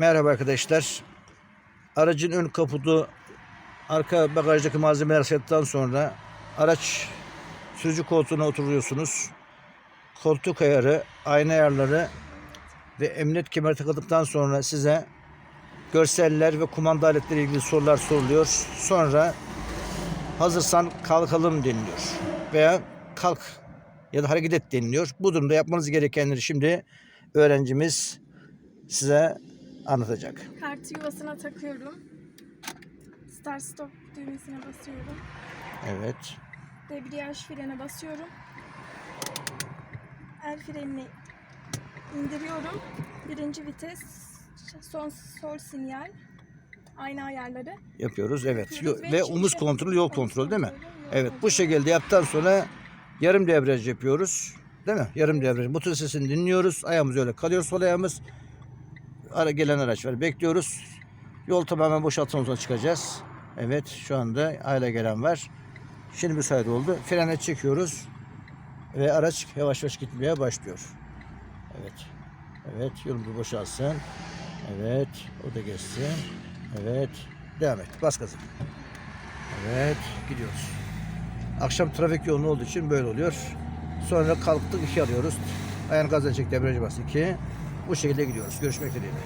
Merhaba arkadaşlar. Aracın ön kaputu, arka bagajdaki malzemeler sattıktan sonra araç sürücü koltuğuna oturuyorsunuz. Koltuk ayarı, ayna ayarları ve emniyet kemeri takıldıktan sonra size görseller ve kumanda aletleri ilgili sorular soruluyor. Sonra hazırsan kalkalım deniliyor. Veya kalk ya da hareket et deniliyor. Bu durumda yapmanız gerekenleri şimdi öğrencimiz size anlatacak. Kartı yuvasına takıyorum. Start stop düğmesine basıyorum. Evet. Debriyaj frene basıyorum. El frenini indiriyorum. Birinci vites, son sol sinyal, ayna ayarları. Yapıyoruz evet. Yapıyoruz Yo- ve Ve omuz kontrolü, yol kontrolü değil mi? kontrolü, Evet bu şekilde yaptıktan sonra yarım debriyaj yapıyoruz. Değil mi? Yarım debriyaj. Motor sesini dinliyoruz. Ayağımız öyle kalıyor sol ayağımız. Ara gelen araç var. Bekliyoruz. Yol tamamen sonra çıkacağız. Evet şu anda hala gelen var. Şimdi müsait oldu. Frene çekiyoruz. Ve araç yavaş yavaş gitmeye başlıyor. Evet. Evet yolumuzu boşalsın. Evet o da geçsin. Evet devam et. Bas gazı. Evet gidiyoruz. Akşam trafik yoğunluğu olduğu için böyle oluyor. Sonra kalktık iki alıyoruz. Ayağını gazdan çek debriyaja bas iki. Bu şekilde gidiyoruz. Görüşmek dileğiyle.